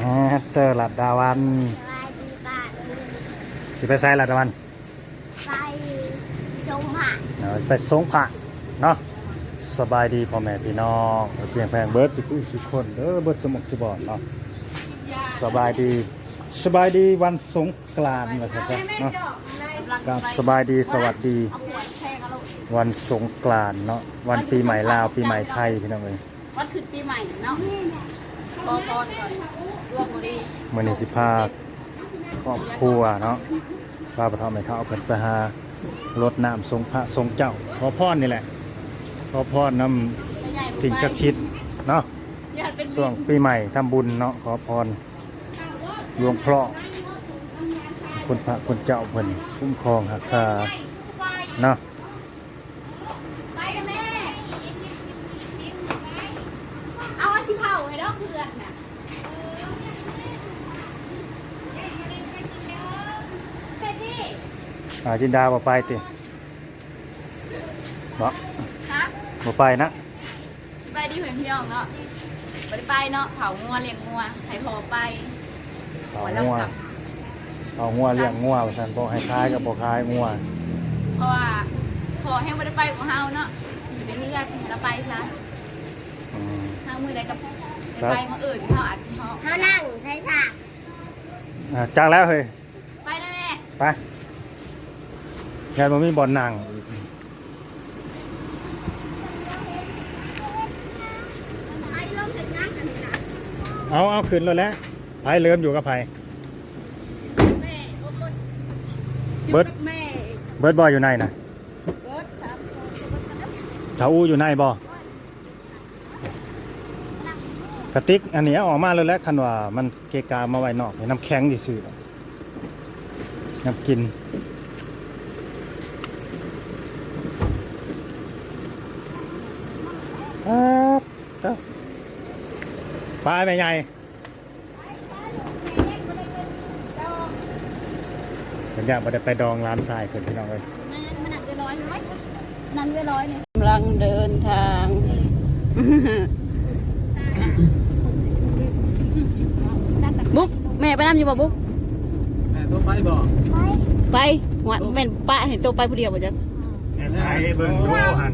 แฮตเตอร์ลัดดาวันสบายดีป่ะสิไปใส่ลัดดาวันไปชมผ่านเออไปสงผะเนาะสบายดีพ่อแม่พี่น้องเพียงแพงเบิร์ดสิกู้สิคนเด้อเบิร์ดสมองสิบอนเนาะสบายดีสบายดีวันสงกรานต์ว่าซั่นซะเนาะกับสบายดีสวัสดี วันสงกรานต์เนาะวันปีใหม่ลาวปีใหม่ไทยพี่น้องเอ้ยวันคือปีใหม่เนาะ ขอพรก่อนรวมบุรีมื้อนี้สิพาครอบครัวเนาะพาประทอมแม่เฒ่าเพิ่นไปหารดน้ำทรงพระทรงเจ้าขอพรนี่แหละขอพรนำสิ่งศักดิ์สิทธิ์เนาะอยากเป็นช่วงปีใหม่ทำบุญเนาะขอพรหลวงพ่อคุณพระคุณเจ้าเพิ่นคุ้มครองรักษาเนาะ ไปกันแม่ เอาอาชิเผาให้ดอกเพื่อนน่ะเพ็ดดี้ อาจินดาบ่ไปติบ่ฮะบ่ไปนะสบายดีเพื่อนพี่น้องเนาะบ่ได้ไปเนาะเผางัวเลี้ยงงัวให้พอไปเอางัวเอางัวเลี้ยงงัวว่าซั่นบ่ให้ขายก็บ่ขายงัวเพราะว่าพอแห้งบ่ได้ไปของเฮาเนาะอยู่ในนี้ญาติให้เราไปซะอืมทางมือใดกับครับไปมาอื่นเฮาอาจสิเฮาเขานั่งใช้สากอะจักแล้วเฮ้ยไปนะแม่ไป งานบ่มีบ่อนนั่งอีกไอ้ลมถึงงานกันนะเอาเอาขึ้นแล้วแหละไผเริ่มอยู่กับไผแม่โอ้โหเบิดแม่เบิร์ดบอยอยู่ในนะเบิร์ดสามคนชาอูอยู่ในบ่กระติกอันนี้เอาออกมาแล้วแหละคันว่ามันเกะกามาไว้นอกให้น้ำแข็งซื่อๆน้ำกินครับเจ้า ปลาไปใหญ่เป็นอย่างบ่ได้ไปดองร้านทรายเพิ่นพี่น้องเอ้ยมันหนักเกินร้อยไหมนั่นเกินร้อยเนี่ยกำลังเดินทาง บุ๊กแม่ไปน้ำอยู่บ่บุ๊กแม่ต้องไปบอกไปหัวแม่นป้าเห็นตัวไปผู้เดียวบ่จ๊ะแม่สายเบิ่งดูหัน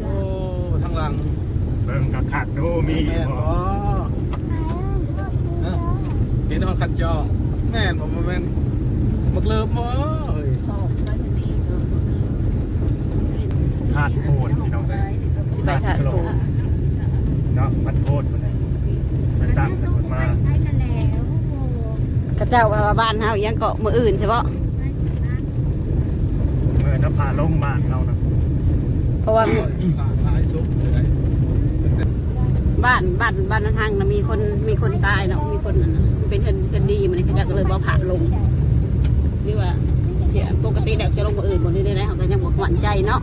โอ้ทางหลังเบิ่งกับขักดูมีแม่นบ่บ่เอ้าเห็นหอคันจอแม่นบ่บ่แม่นบักเลิฟบ่เฮ้ยขาดโคตรพี่น้องเอ้ยสิไปถ่ายโถเนาะมันโคตรมันไปตั้งกันมาใช้กันแล้วกระเจ้าว่าบ้านเฮายังเกาะมืออื่นใช่ปะเมื่อน้ำพาลงบ้านเรานะเพราะว่าขาท้ายสุกเลย บ้านบ้านบ้านทางนะมีคนมีคนตายเนาะมีคนนั่นน่ะมันเป็นเงินเงินดีมันนี่เขาจะก็เลยบ่ผ่าลงนี่ว่าเสียปกติแล้วจะลงมืออื่นบนนี้ได้ไหมเขาก็ยังบอกหวั่นใจเนาะ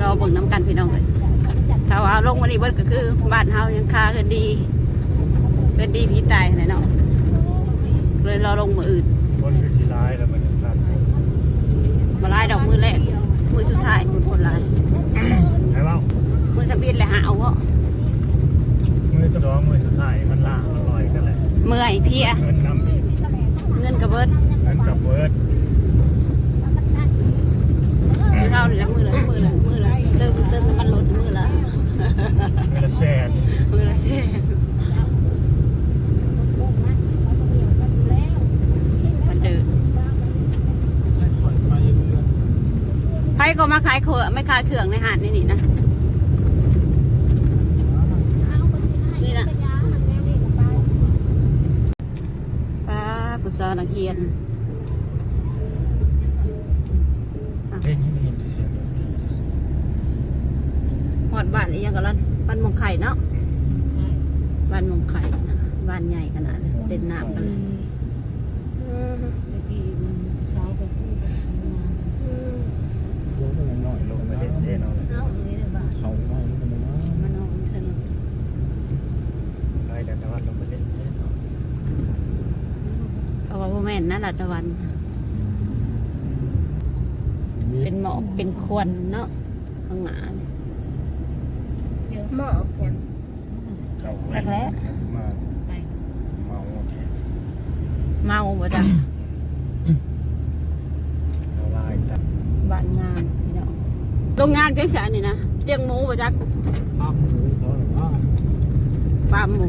รอเบิ่งน้ำกันพี่น้องเลยถ้าว่าลงวันนี้เบิดก็คือบ้านเฮายังคาเงินดีเงินดีพี่ตายขนาดเนาะเลยรอลงมืออื่นคนคือสิร้ายแล้วมันขาดโคตรมาลายดอกมือ เมื่อยเพลียเงินนำอีกเงินกระเบิดเงินกับเบิร์ดคือเอานี่ละมือละมือละมือละเติมเติมน้ำมันรถมือละเงินละแสนมือละเช่มันเดินให้ข่อยไปเรือใครก็มาขายเขื่อไม่ขายเครื่องในหาดนี่นี่นะนี่นะป้า กุศลนักเรียนเพลงนี้ไม่เห็นที่เสียงดนตรีซื่อหอดบ้านอีหยังกันล่ะบ้านหมองไข่เนาะบ้านหมองไข่นะบ้านใหญ่ขนาดนี้เด่นน้ำกันเลยๆลงไปหน่อยลงไปเล่นเล่นเอาเลยเขาไม่มันนะมันเอาเถอะเนาะไปแต่ตะวันลงไปเล่นเล่นเอา เพราะว่าพ่อ แม่นนะรัตวัน เป็นหมอกเป็นควันเนาะข้างหน้าเนี่ยหมอกยังเขาแรกแล้วมาเมาแท้เมาบ่จ้ะละลายตับบ้านงานพี่น้องโรงงานเพียงแสนนี่นะเตียงหมูบ่จักภาพหมูเขาหรือว่าฟาร์มหมู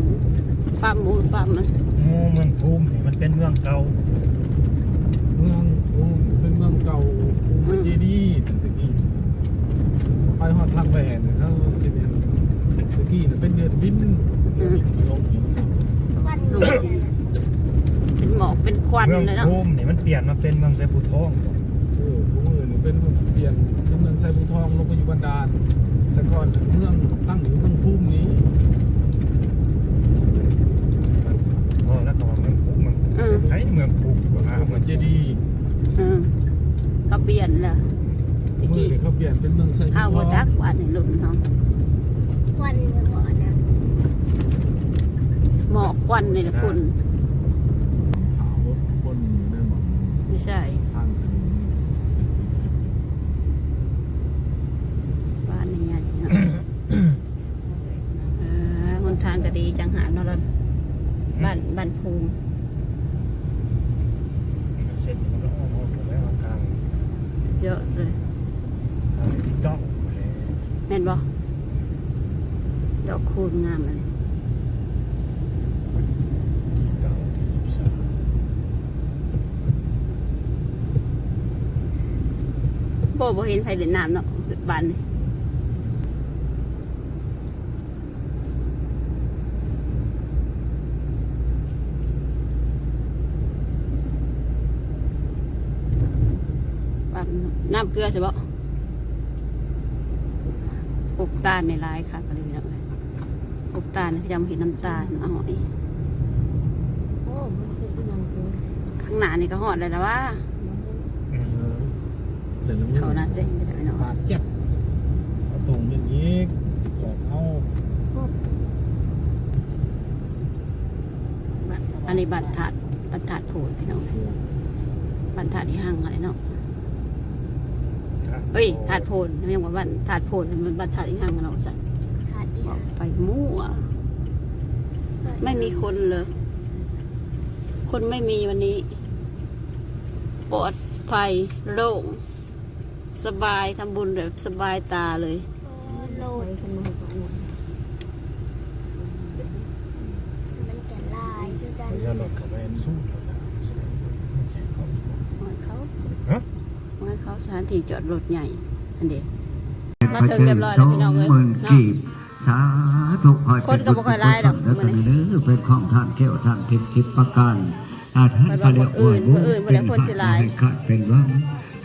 ฟาร์มหมูหรือฟาร์มมันโอ้ เมืองภูมินี่มันเป็นเมืองเก่าเมืองโอ้เป็นเมืองเก่าเมืองเจดีย์ตั้งแต่กี้ไปหอดทางแหวนเขาสิเป็นตะกี้น่ะเป็นเดือนบินเดือนบินลงหินวันลูนี้กเป็นหมอกเป็นควันเมืองเลยเนาะภูมินี่มันเปลี่ยนมาเป็นเมืองไซบูทองเออผู้มือนี่เป็นเปลี่ยนเป็นเมืองไซบูทองลงไปอยู่บันดาลแต่ก่อนเมืองตั้งอยู่เมืองภูมินี้ โอ้แล้วก็ว่าเมืองภูมิเมืองใช้เมืองภูมิว่า เหมือนเจ ดีย์เออเขาเปลี่ยนละตะมือกี้นี่เขาเปลี่ยนเป็นเมืองไซบูเอาทบ่องจักว่านี่รุ่นเนาะวันนี้ก่อนนะหมอกควันนี่แหละฝุ่น ขาวคนอยู่ในหมอก ไม่ใช่ ทางถนน บ้านนี่ไงเนาะเออหนทางก็ดีจังหากเนาะเราบ้านบ้านภูมิ เส้นนี้มันก็อ้อมออกไปแล้วทาง เยอะเลย ทางที่เก้าเลย แม่นบ่ คูณงามเลยที่เก้าที่สิบโบเห็นไผเล่นน้ำเนาะบ้านนี่บ้านน้ำเกลือใช่ปลูกตาลในลายค่ะก็เลยพี่น้ เอ้ยปลูกตาลพี่จำเห็นน้ำตาลเอาหอยโอ้มันคือเป็นยังไงข้างหน้านี่ก็หอดเลยแล้วว่าเออแต่ละมือเขาน่าเจ๋งก็จะไปเนาะปาดเจ็บเอาตรงอย่างนี้จอดเอาอันนี้บัตรถาดบัตรถาดโผล่พี่น้องบัตรถาดที่ห้างอะไรเนาะเอ้ยถาดโผล่ไม่ใช่ว่าบัตรถาดโผล่มันบัตรถาดที่ห้างกันเนาะสัตว์ ขาดอีกไปมั่ว ไม่มีคนเลยคนไม่มีวันนี้ ปลอดภัยโล่งสบายทำบุญแบบสบายตาเลยโลดมันแต่ลายคือกันไม่ใช่รถเขาไปสู้แล้วนะแสดงว่ามันแข่งเขาอีกบ่หอยเขาฮะหอยเขาสถานที่จอดรถใหญ่อันเดียมาถึงเรียบร้อยแล้วพี่น้องเอ้ยหมื่นเนาะกีบ สาธุขอให้คนก็บ่ค่อยหลายดอกแล้วมื้ก็อนี้ เด้อเป็นของท่านแก้วท่านทิพย์ทิพย์ประการอาท่านไปบอกคนอื่นคนอื่นบ่ได้คนสิหลายเป็นขาดเป็นว่าง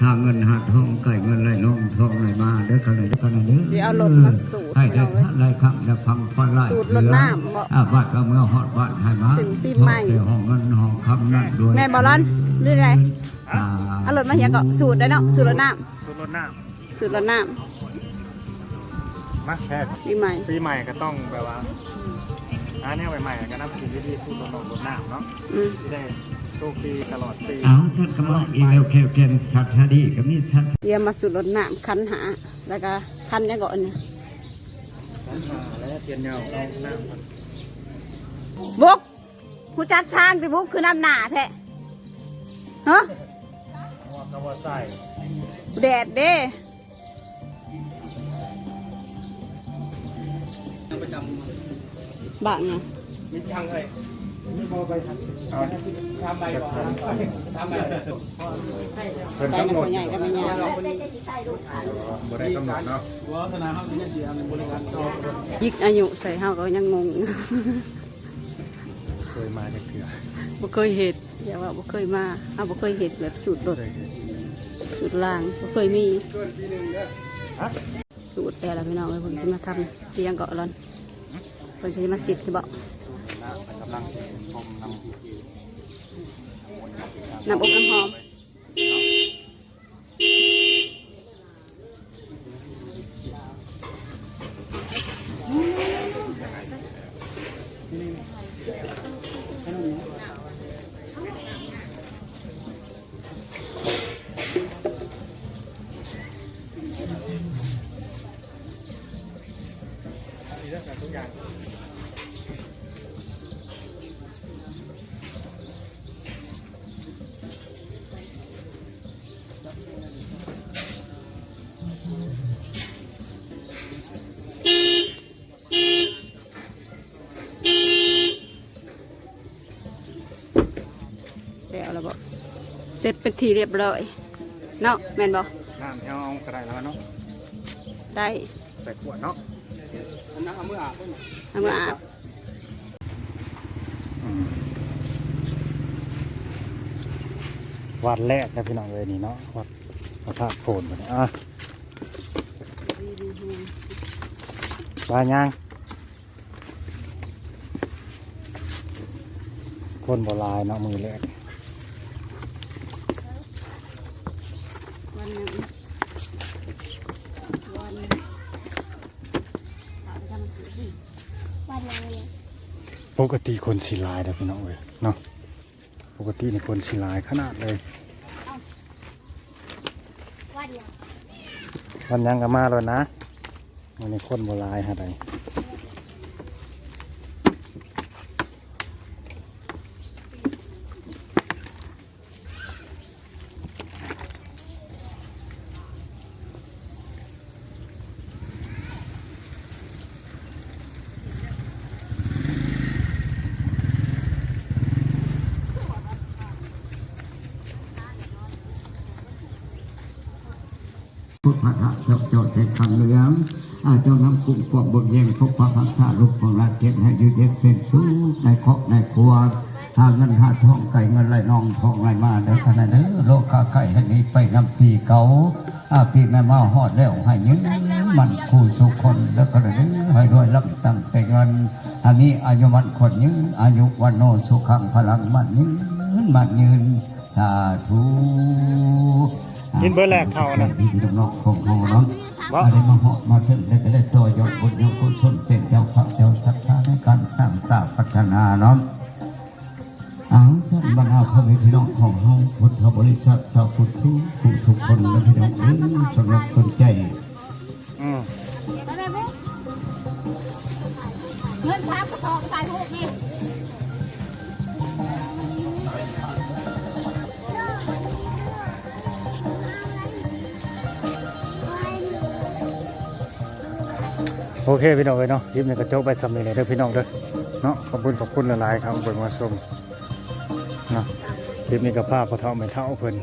ทางเงินหาทองไก่เงินไหลน้องทองไหลมาเด้อกันเลยเด้อกันเลยเด้อสิเอารถมาสูดให้ได้พี่น้องเอ้ยไหลครับได้ฟังฟันไหลสูดรถน้ำบ่อ่าบ้านก็เมื่อฮอดบ้านให้มาถึงปีใหม่ ทองแต่ห้องเงินห้องคำนั่นด้วย แม่บ่ร้อนหรือไงสาเอารถมาเฮียก็สูตรได้เนาะสูตรรถน้สู้รถน้ำสูตรรถน้ำ มาแค่ำปีใหม่ ปีใหม่ก็ต้องแบบว่าอันนี้ใหม่ๆก็นับถือดีๆสู้รถรถน้ำเนาะอืมที่ได้โชคดีตลอดปีเอาสักกำลังอีเมลเคลเกนสัตว์ดีก็มีสัตว์เตรียมมาสูตรรถน้ำคันหา แล้วก็คันยังก่อนเนี่ยแล้วเทียนเงาเอาหน้ามันบุกผู้จักทางสิบุกคือน้ำหนาแท้ฮะว่ากระว่าใส่แดดเด้ ประจบ้างไงำมีช่างเลยมีพอไปทำทำใบก่อนทำใบเพิ่นใจกำมันหนก็ดใหญ่ก็ไม่ใหญ่บ่ได้กำหนดเนาะว่าธนาคารนี้เสียในบริการต่อยิกอายุใส่เฮาก็ยังงง เคยมาจากเถื่อบ่เคยเห็ดอย่าว่าบ่เคยมาเอาบ่เคยเห็ดแบบสูตรรถเคยเห็นสูตรล่างบ่เคยมีฮะ สูตรแต่ละพี่น้องเลยผมจะมาทำเตียงเกาะร้อนเพิ่นจะมาสิทธิ์ที่บอกน้ำกำลังสิชมนำพิธีน้ำอบน้ำหอม เสร็จเป็นทีเรียบร้อยเนาะแม่นบ่น้ำที่เอากระไรแล้วเนาะได้ใส่ขวดเนาะเอามืออาบวัดแรกนะพี่น้องเลยนี่เนาะวัดพระธาตุโพนไปอะปลายางคนโบราณเนาะมือแรก วันหนึงวันเอาไปทำสีสิ วันอะไรเนี่ย ปกติคนสีลายนะพี่น้องเลยเนาะปกติในคนสีลายขนาดเลยวันเนี่ยวันยังก็มาแล้วนะมันในคนโบราณฮะใด พุทธะเจ้าเจ้าแต่คำเหลืองอาเจ้านำกลุ่มกวบบทเรียนพบพระพักษาลูกของราชเกศให้ยืดเย็นเป็นสู้ในเคราะในครัวหาเงินหาทองไก่เงินไหลนองทองไหลมาเด้ขนาดเด้โลกาไก่แห่งนี้ไปนำปีเก่าอาปีแม่มาหอดแล้วให้ยืนมันคู่สุขคนแล้วขนาดเด้อให้รวยรับตั้งแต่เงินอามีอายุมันคนยืนอายุวันโนสุขังพลังมันยืนมันยืนสาธุ กินเบอร์แรกเขานะที่พี่น้องของเขาเนาะว่าอะไรมาเหาะมาถึงได้ก็ได้ตัวยกบุญยกกุศลเป็นเจ้าพระเจ้าศรัทธาในการสร้างสร้างพัฒนาเนาะเอาสันบรรดาพ่อแม่พี่น้องของเฮาพุทธบริษัทชาวพุทธทุกผู้ทุกคนและพี่น้องเอ้ยสำหรับสนใจอืมไปแม่บุ๊กเงินสามกระสอบใส่ลูกนี่ โอเคพี่น้องเลยเนาะคลิปนี้ก็จบไปสำเร็จเลยเด้อพี่น้องเด้อเนาะขอบคุณขอบคุณหลายๆครับเบิ่งมาชมเนาะคลิปนี้ก็พาพ่อเฒ่าแม่เฒ่าเพิ่น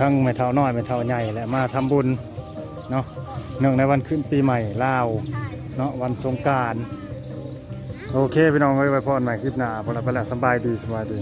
ทั้งแม่เฒ่าน้อยแม่เฒ่าใหญ่และมาทำบุญเนาะเนื่องในวันขึ้นปีใหม่ลาวเนาะวันสงกรารโอเคพี่น้องเอ้ยไว้พรใหม่คลิปหน้าพอแล้วไปแล้วสบายดีสบายดี